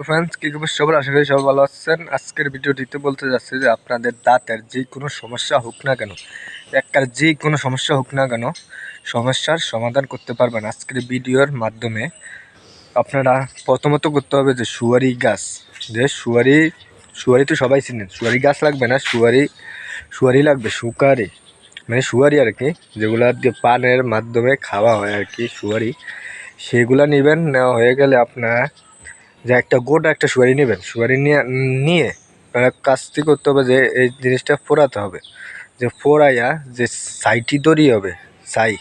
Friends কী খবর? সবার আশা করি সবাই ভালো আছেন। আজকের ভিডিওটিতে বলতে যাচ্ছি যে আপনাদের দাঁতের যে কোনো সমস্যা হোক না কেন একটার যে কোনো সমস্যা হোক না কেন, সমস্যার সমাধান করতে পারবেন আজকের ভিডিওর মাধ্যমে। আপনারা প্রথমত করতে হবে যে সুয়ারি গাছ, যে সুয়ারি সুয়ারি তো সবাই চিনেন সুয়ারি গাছ লাগবে না, সুয়ারি সুয়ারি লাগবে, সুকারি। মানে সুয়ারি আর কি, যেগুলো দিয়ে পানের মাধ্যমে খাওয়া হয় আর কি, সুয়ারি। সেগুলা নেবেন, নেওয়া হয়ে গেলে আপনার যে একটা গোটা একটা সুয়ারি নেবেন। সুয়ারি নিয়ে নিয়ে আপনার কাজটি করতে হবে যে এই জিনিসটা ফোড়াতে হবে। যে ফোড়াইয়া যে ছাইটি তৈরি হবে ছাই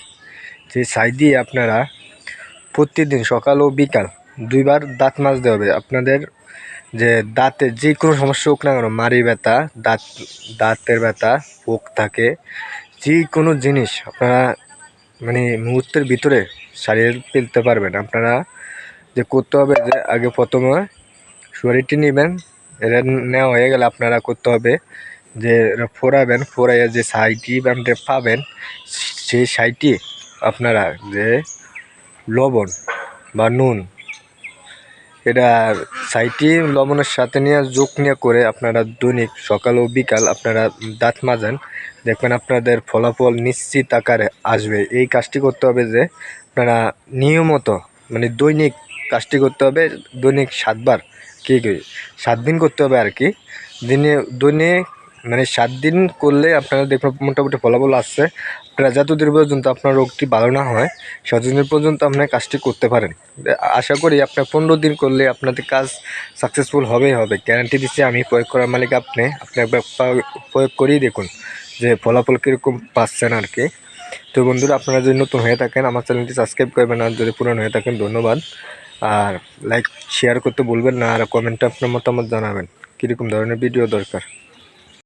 সেই ছাই দিয়ে আপনারা প্রতিদিন সকাল ও বিকাল দুইবার দাঁত মাজতে হবে। আপনাদের যে দাঁতে যে কোনো সমস্যা হোক না কেন মাড়ি ব্যথা, দাঁত দাঁতের ব্যথা, পোক থাকে, যে কোনো জিনিস আপনারা মানে মুহূর্তের ভিতরে সারিয়ে ফেলতে পারবেন। আপনারা যে করতে হবে যে আগে প্রথমে শরীরটি নেবেন, এটা নেওয়া হয়ে গেলে আপনারা করতে হবে যে এটা ফোড়াবেন ফোড়াইয়া যে সাইটি পাবেন সেই সাইটি আপনারা যে লবণ বা নুন, এটা সাইটি লবণের সাথে নিয়ে যোগ নিয়ে করে আপনারা দৈনিক সকাল ও বিকাল আপনারা দাঁত মাজেন। দেখবেন আপনাদের ফলাফল নিশ্চিত আকারে আসবে। এই কাজটি করতে হবে যে আপনারা নিয়মত মানে দৈনিক কাজটি করতে হবে দৈনিক সাতবার। কী কী? সাত দিন করতে হবে আর কি। দিনে দৈনিক মানে সাত দিন করলে আপনারা দেখবেন মোটামুটি ফলাফল আসছে। আপনারা যতদিন পর্যন্ত আপনার রোগটি ভালো না হয়, ততদিন পর্যন্ত আপনার কাজটি করতে পারেন। আশা করি আপনার পনেরো দিন করলে আপনাদের কাজ সাকসেসফুল হবেই হবে। গ্যারান্টি দিচ্ছি আমি, প্রয়োগ করার মালিক আপনি। আপনি একবার প্রয়োগ করেই দেখুন যে ফলাফল কীরকম পাচ্ছেন আর কি। তো বন্ধুরা, আপনারা যদি নতুন হয়ে থাকেন, আমার চ্যানেলটি সাবস্ক্রাইব করবেন আর যদি পুরানো হয়ে থাকেন, ধন্যবাদ। আর লাইক শেয়ার করতে বলবেন না আর কমেন্টে আপনার মতামত জানাবেন। কীরকম ধরনের ভিডিও দরকার?